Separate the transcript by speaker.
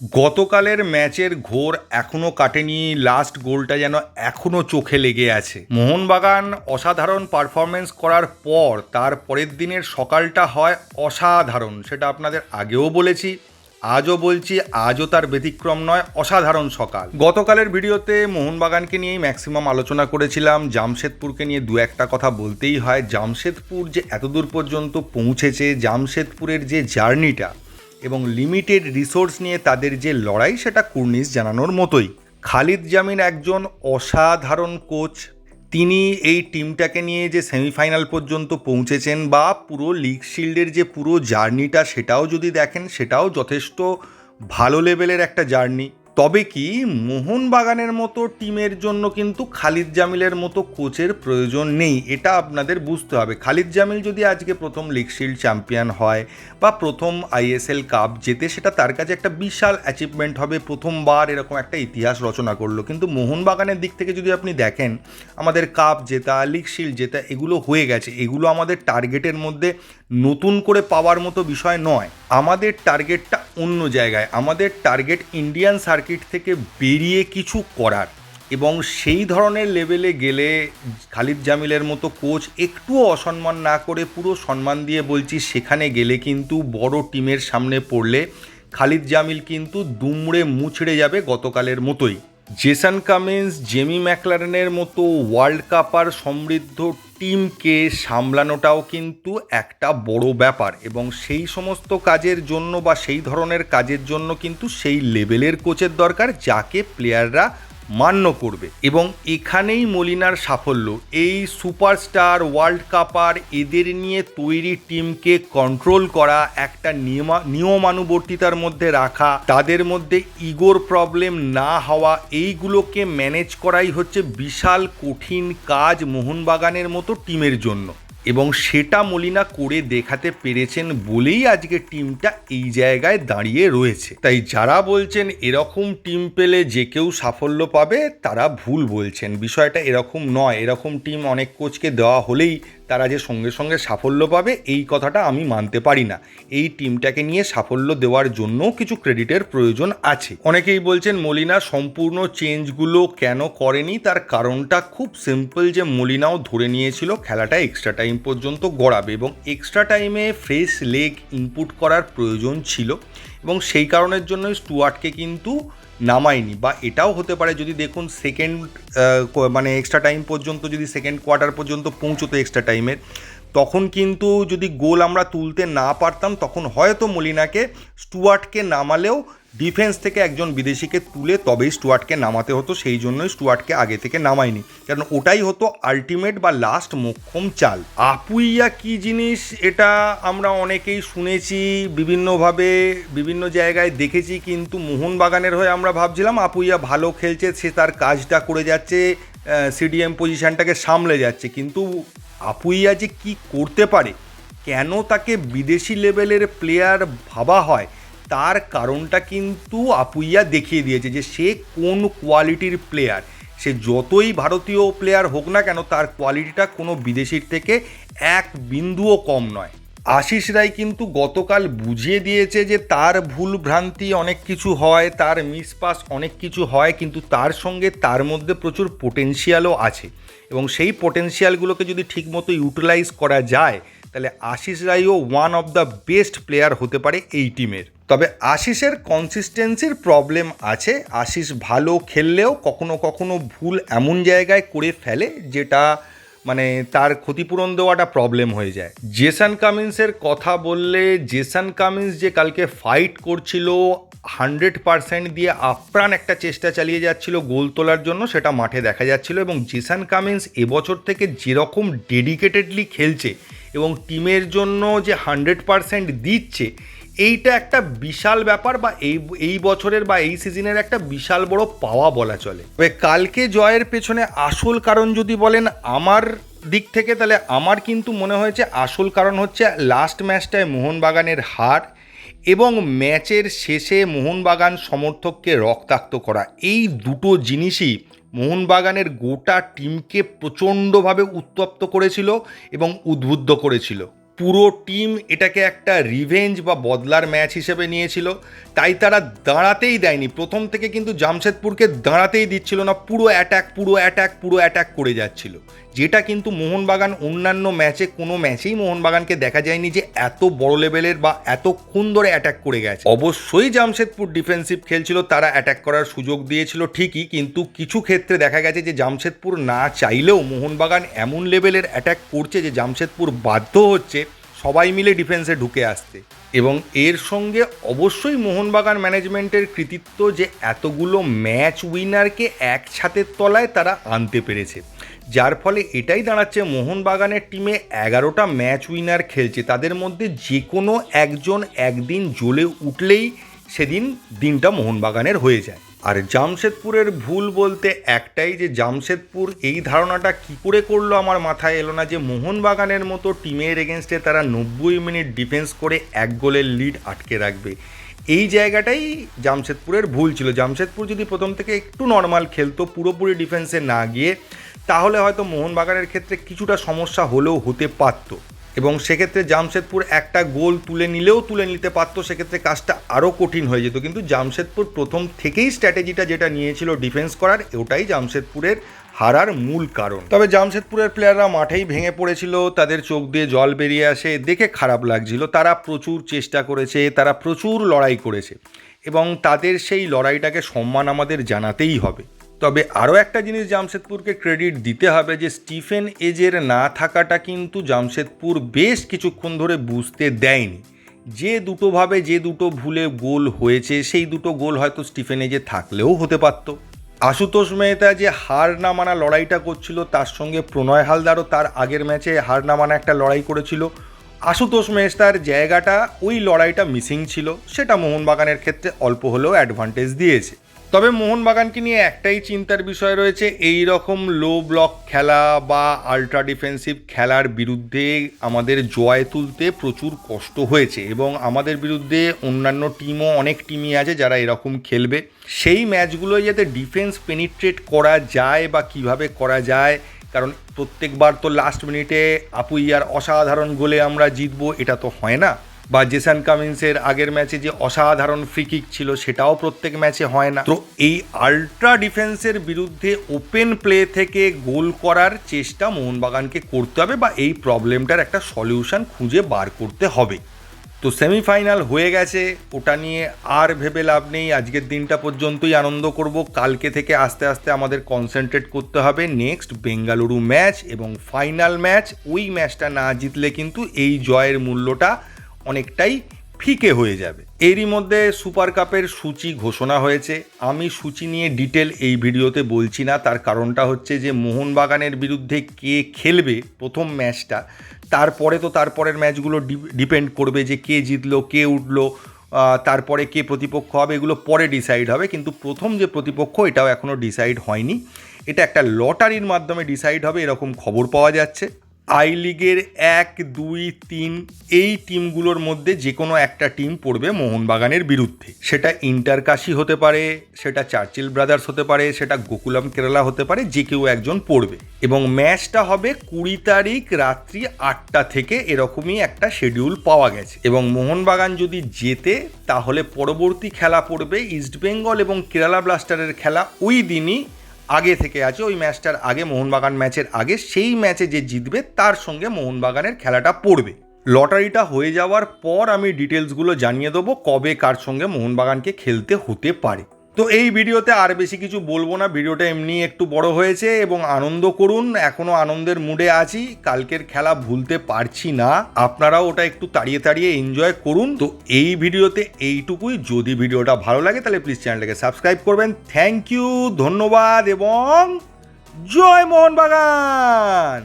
Speaker 1: গতকালের ম্যাচের ঘোর এখনও কাটেনি লাস্ট গোলটা যেন এখনও চোখে লেগে আছে। মোহনবাগান অসাধারণ পারফরমেন্স করার পর তার পরের দিনের সকালটা হয় অসাধারণ, সেটা আপনাদের আগেও বলেছি, আজও বলছি, আজও তার ব্যতিক্রম নয়, অসাধারণ সকাল। গতকালের ভিডিওতে মোহনবাগানকে নিয়েই ম্যাক্সিমাম আলোচনা করেছিলাম, জামশেদপুরকে নিয়ে দু একটা কথা বলতেই হয়, জামশেদপুর যে এতদূর পর্যন্ত পৌঁছেছে, জামশেদপুরের যে জার্নিটা এবং লিমিটেড রিসোর্স নিয়ে তাদের যে লড়াই, সেটা কুর্নিশ জানানোর মতোই। খালিদ জামিন একজন অসাধারণ কোচ। তিনি এই টিমটাকে নিয়ে যে সেমিফাইনাল পর্যন্ত পৌঁছেছেন বা পুরো লিগ শিল্ডের যে পুরো জার্নিটা সেটাও যদি দেখেন, সেটাও যথেষ্ট ভালো লেভেলের একটা জার্নি তবে কি মোহনবাগানের মতো টিমের জন্য কিন্তু খালিদ জামিলের মতো কোচের প্রয়োজন নেই, এটা আপনাদের বুঝতে হবে। খালিদ জামিল যদি আজকে প্রথম লিগ শিল্ড চ্যাম্পিয়ন হয় বা প্রথম আইএসএল কাপ জেতে, সেটা তার কাছে একটা বিশাল অ্যাচিভমেন্ট হবে, প্রথমবার এরকম একটা ইতিহাস রচনা করল। কিন্তু মোহনবাগানের দিক থেকে যদি আপনি দেখেন, আমাদের কাপ জেতা লিগ জেতা, এগুলো হয়ে গেছে। এগুলো আমাদের টার্গেটের মধ্যে নতুন করে পাওয়ার মতো বিষয় নয়। আমাদের টার্গেটটা অন্য জায়গায়। আমাদের টার্গেট ইন্ডিয়ান সার্কিট থেকে বেরিয়ে কিছু করার এবং সেই ধরনের লেভেলে গেলে খালিদ জামিলের মতো কোচ একটুও অসম্মান না করে পুরো সম্মান দিয়ে বলছি সেখানে গেলে কিন্তু বড় টিমের সামনে পড়লে খালিদ জামিল কিন্তু দুমড়ে মুছড়ে যাবে গতকালের মতোই। জেসান কামিন্স, জেমি ম্যাকলারেনের মতো ওয়ার্ল্ড কাপার সমৃদ্ধ টিমকে সামলানোটাও কিন্তু একটা বড় ব্যাপার এবং সেই সমস্ত কাজের জন্য বা সেই ধরনের কাজের জন্য কিন্তু সেই লেভেলের কোচের দরকার, যাকে প্লেয়াররা মান্য করবে এবং এখানেই মলিনার সাফল্য। এই সুপারস্টার, ওয়ার্ল্ড কাপার এদের নিয়ে তৈরি টিমকে কন্ট্রোল করা, একটা নিয়মা, নিয়মানুবর্তিতার মধ্যে রাখা, তাদের মধ্যে ইগোর প্রবলেম না হওয়া, এইগুলোকে ম্যানেজ করাই হচ্ছে বিশাল কঠিন কাজ মোহনবাগানের মতো টিমের জন্য। এবং সেটা মলিনা করে দেখাতে পেরেছেন বলেই আজকে টিমটা এই জায়গায় দাঁড়িয়ে রয়েছে। তাই যারা বলছেন এরকম টিম পেলে যে কেউ সাফল্য পাবে, তারা ভুল বলছেন। বিষয়টা এরকম নয়। এরকম টিম অনেক কোচকে দেওয়া হলেই তারা যে সঙ্গে সঙ্গে সাফল্য পাবে, এই কথাটা আমি মানতে পারি না। এই টিমটাকে নিয়ে সাফল্য দেওয়ার জন্যও কিছু ক্রেডিটের প্রয়োজন আছে। অনেকেই বলছেন, মলিনা, সম্পূর্ণ চেঞ্জগুলো কেন করেনি? তার কারণটা খুব সিম্পল যে মলিনাও ধরে নিয়েছিল, খেলাটা এক্সট্রা টাইম পর্যন্ত গড়াবে এবং এক্সট্রা টাইমে ফ্রেশ লেগ ইনপুট করার প্রয়োজন ছিল এবং সেই কারণের জন্যই স্টুয়ার্টকে কিন্তু নামায়নি বা এটাও হতে পারে যদি দেখুন সেকেন্ড মানে এক্সট্রা টাইম পর্যন্ত যদি সেকেন্ড কোয়ার্টার পর্যন্ত পৌঁছতো এক্সট্রা টাইমের তখন কিন্তু যদি গোল আমরা তুলতে না পারতাম, তখন হয়তো মলিনাকে স্টুয়ার্টকে নামালেও ডিফেন্স থেকে একজন বিদেশিকে তুলে তবেই স্টুয়ার্টকে নামাতে হতো, সেই জন্যই স্টুয়ার্টকে আগে থেকে নামায়নি। কারণ ওটাই হতো আলটিমেট বা লাস্ট মোক্ষম চাল। আপুইয়া কি জিনিস এটা আমরা অনেকেই শুনেছি, বিভিন্নভাবে বিভিন্ন জায়গায় দেখেছি, কিন্তু মোহনবাগানের হয়ে আমরা ভাবছিলাম আপুইয়া ভালো খেলছে, সে তার কাজটা করে যাচ্ছে সিডিএম পজিশানটাকে সামলে যাচ্ছে। কিন্তু আপুইয়া যে কি করতে পারে? কেন তাকে বিদেশি লেভেলের প্লেয়ার ভাবা হয়? তার কারণটা কিন্তু আপুইয়া দেখিয়ে দিয়েছে যে সে কোন কোয়ালিটির প্লেয়ার সে যতই ভারতীয় প্লেয়ার হোক না কেন, তার কোয়ালিটিটা কোনো বিদেশির থেকে এক বিন্দুও কম নয়। আশিস রায় কিন্তু গতকাল বুঝিয়ে দিয়েছে যে তার ভুল ভ্রান্তি অনেক কিছু হয়, তার মিসপাস অনেক কিছু হয়, কিন্তু তার সঙ্গে তার মধ্যে প্রচুর পোটেন্সিয়ালও আছে। এবং সেই পোটেন্সিয়ালগুলোকে যদি ঠিকমতো ইউটিলাইজ করা যায়, তাহলে Ashis রাইও one of the best player হতে পারে এই টিমের তবে আশিসের কনসিস্টেন্সির প্রবলেম আছে। আশিস ভালো খেললেও কখনো কখনো ভুল এমন জায়গায় করে ফেলে, যেটা মানে তার ক্ষতিপূরণ দেওয়াটা প্রবলেম হয়ে যায়। জেসান কামিন্সের কথা বললে জেসান কামিন্স যে কালকে ফাইট করছিল হান্ড্রেড পারসেন্ট দিয়ে আপ্রাণ একটা চেষ্টা চালিয়ে যাচ্ছিল গোল তোলার জন্য, সেটা মাঠে দেখা যাচ্ছিল এবং জেসান কামিন্স এবছর থেকে যেরকম ডেডিকেটেডলি খেলছে এবং টিমের জন্য যে হান্ড্রেড পারসেন্ট দিচ্ছে এইটা একটা বিশাল ব্যাপার বা এই এই বছরের বা এই সিজনের একটা বিশাল বড় পাওয়া বলা চলে। তবে কালকে জয়ের পেছনে আসল কারণ যদি বলেন আমার দিক থেকে, তাহলে আমার কিন্তু মনে হয়েছে আসল কারণ হচ্ছে লাস্ট ম্যাচটায় মোহনবাগানের হার এবং ম্যাচের শেষে মোহনবাগান সমর্থককে রক্তাক্ত করা। এই দুটো জিনিসই মোহনবাগানের গোটা টিমকে প্রচণ্ডভাবে উত্তপ্ত করেছিল এবং উদ্বুদ্ধ করেছিল। পুরো টিম এটাকে একটা রিভেঞ্জ বা বদলার ম্যাচ হিসেবে নিয়েছিল। তাই তারা দাঁড়াতেই দেয়নি। প্রথম থেকে কিন্তু জামশেদপুরকে দাঁড়াতেই দিচ্ছিল না, পুরো অ্যাটাক পুরো অ্যাটাক পুরো অ্যাটাক করে যাচ্ছিল। যেটা কিন্তু মোহনবাগান অন্যান্য ম্যাচে কোনো ম্যাচেই মোহনবাগানকে দেখা যায়নি যে এত বড় লেভেলের বা এতক্ষণ ধরে অ্যাটাক করে গেছে। অবশ্যই জামশেদপুর ডিফেন্সিভ খেলছিল, তারা অ্যাটাক করার সুযোগ দিয়েছিল ঠিকই, কিন্তু কিছু ক্ষেত্রে দেখা গেছে যে জামশেদপুর না চাইলেও মোহনবাগান এমন লেভেলের অ্যাটাক করছে যে জামশেদপুর বাধ্য হচ্ছে সবাই মিলে ডিফেন্সে ঢুকে আসতে এবং এর সঙ্গে অবশ্যই মোহনবাগান ম্যানেজমেন্টের কৃতিত্ব যে এতগুলো ম্যাচ উইনারকে এক ছাতের তলায় তারা আনতে পেরেছে। যার ফলে এটাই দাঁড়াচ্ছে মোহনবাগানের টিমে এগারোটা ম্যাচ উইনার খেলছে। তাদের মধ্যে যে কোনো একজন একদিন জ্বলে উঠলেই সেদিন দিনটা মোহনবাগানের হয়ে যায়। আর জামশেদপুরের ভুল বলতে একটাই যে জামশেদপুর এই ধারণাটা কি করে করল আমার মাথায় এলো না যে মোহনবাগানের মতো টিমের এগেনস্টে তারা নব্বই মিনিট ডিফেন্স করে এক গোলের লিড আটকে রাখবে। এই জায়গাটাই জামশেদপুরের ভুল ছিল। জামশেদপুর যদি প্রথম থেকে একটু নর্মাল খেলতো, পুরোপুরি ডিফেন্সে না গিয়ে, তাহলে হয়তো মোহনবাগানের ক্ষেত্রে কিছুটা সমস্যা হলেও হতে পারতো। এবং সেক্ষেত্রে জামশেদপুর একটা গোল তুলে নিলেও তুলে নিতে পারতো, সেক্ষেত্রে কাজটা আরও কঠিন হয়ে যেত। কিন্তু জামশেদপুর প্রথম থেকেই স্ট্র্যাটেজিটা যেটা নিয়েছিল ডিফেন্স করার ওটাই জামশেদপুরের হারার মূল কারণ। তবে জামশেদপুরের প্লেয়াররা মাঠেই ভেঙে পড়েছিল, তাদের চোখ দিয়ে জল বেরিয়ে আসে, দেখে খারাপ লাগছিল। তারা প্রচুর চেষ্টা করেছে, তারা প্রচুর লড়াই করেছে, এবং তাদের সেই লড়াইটাকে সম্মান আমাদের জানাতেই হবে। তবে আরও একটা জিনিস জামশেদপুরকে ক্রেডিট দিতে হবে যে স্টিফেন এজের না থাকাটা কিন্তু জামশেদপুর বেশ কিছুক্ষণ ধরে বুঝতে দেয়নি। যে দুটোভাবে যে দুটো ভুলে গোল হয়েছে, সেই দুটো গোল হয়তো স্টিফেন এজে থাকলেও হতে পারতো। আশুতোষ মেহতা যে হার না মানা লড়াইটা করছিল, তার সঙ্গে প্রণয় হালদারও তার আগের ম্যাচে হার না মানা একটা লড়াই করেছিল। আশুতোষ মেহতার জায়গাটা ওই লড়াইটা মিসিং ছিল, সেটা মোহনবাগানের ক্ষেত্রে অল্প হলেও অ্যাডভান্টেজ দিয়েছে। তবে মোহনবাগানকে নিয়ে একটাই চিন্তার বিষয় রয়েছে, এই রকম লো ব্লক খেলা বা আল্ট্রা ডিফেন্সিভ খেলার বিরুদ্ধে আমাদের জয় তুলতে প্রচুর কষ্ট হয়েছে এবং আমাদের বিরুদ্ধে অন্যান্য টিমও অনেক টিমই আছে যারা এরকম খেলবে। সেই ম্যাচগুলোয় যাতে ডিফেন্স পেনিট্রেট করা যায় বা কীভাবে করা যায়, কারণ প্রত্যেকবার তো লাস্ট মিনিটে আপুইয়ার অসাধারণ গোলে আমরা জিতবো, এটা তো হয় না। বা জেসান কামিন্সের আগের ম্যাচে যে অসাধারণ ফ্রি কিক ছিল, সেটাও প্রত্যেক ম্যাচে হয় না। তো এই আল্ট্রা ডিফেন্সের বিরুদ্ধে ওপেন প্লে থেকে গোল করার চেষ্টা মোহনবাগানকে করতে হবে বা এই প্রবলেমটার একটা সলিউশন খুঁজে বার করতে হবে। তো সেমিফাইনাল হয়ে গেছে, ওটা নিয়ে আর ভেবে লাভ নেই। আজকের দিনটা পর্যন্তই আনন্দ করব। কালকে থেকে আস্তে আস্তে আমাদের কনসেন্ট্রেট করতে হবে। নেক্সট বেঙ্গালুরু ম্যাচ এবং ফাইনাল ম্যাচ ওই ম্যাচটা না জিতলে কিন্তু এই জয়ের মূল্যটা অনেকটাই ফিকে হয়ে যাবে। এরই মধ্যে সুপার কাপের সূচি ঘোষণা হয়েছে। আমি সূচি নিয়ে ডিটেল এই ভিডিওতে বলছি না। তার কারণটা হচ্ছে যে মোহনবাগানের বিরুদ্ধে কে খেলবে প্রথম ম্যাচটা, তারপরে তো তারপরের ম্যাচগুলো ডিপেন্ড করবে যে কে জিতলো, কে উঠল তারপরে কে প্রতিপক্ষ হবে, এগুলো পরে ডিসাইড হবে। কিন্তু প্রথম যে প্রতিপক্ষ, এটাও এখনও ডিসাইড হয়নি। এটা একটা লটারির মাধ্যমে ডিসাইড হবে, এরকম খবর পাওয়া যাচ্ছে। আই লিগের এক, দুই, তিন এই টিমগুলোর মধ্যে যে কোনো একটা টিম পড়বে মোহনবাগানের বিরুদ্ধে। সেটা ইন্টারকাশি হতে পারে, সেটা চার্চিল ব্রাদার্স হতে পারে, সেটা গোকুলাম কেরালা হতে পারে, যে কেউ একজন পড়বে। এবং ম্যাচটা হবে কুড়ি তারিখ রাত্রি আটটা থেকে এরকমই একটা শিডিউল পাওয়া গেছে। এবং মোহনবাগান যদি জেতে, তাহলে পরবর্তী খেলা পড়বে ইস্টবেঙ্গল এবং কেরালা ব্লাস্টারের খেলা ওই দিনই আগে থেকে আছে, ওই ম্যাচটার আগে, মোহনবাগান ম্যাচের আগে, সেই ম্যাচে যে জিতবে, তার সঙ্গে মোহনবাগানের খেলাটা পড়বে। লটারিটা হয়ে যাওয়ার পর আমি ডিটেলসগুলো জানিয়ে দেবো, কবে কার সঙ্গে মোহনবাগানকে খেলতে হতে পারে। তো এই ভিডিওতে আর বেশি কিছু বলব না। ভিডিওটা এমনি একটু বড় হয়েছে এবং আনন্দ করুন। এখনও আনন্দের মুডে আছি। কালকের খেলা ভুলতে পারছি না। আপনারাও ওটা একটু তাড়িয়ে তাড়িয়ে এনজয় করুন। তো এই ভিডিওতে এইটুকুই। যদি ভিডিওটা ভালো লাগে, তাহলে প্লিজ চ্যানেলটাকে সাবস্ক্রাইব করবেন। থ্যাংক ইউ ধন্যবাদ এবং জয় মোহনবাগান!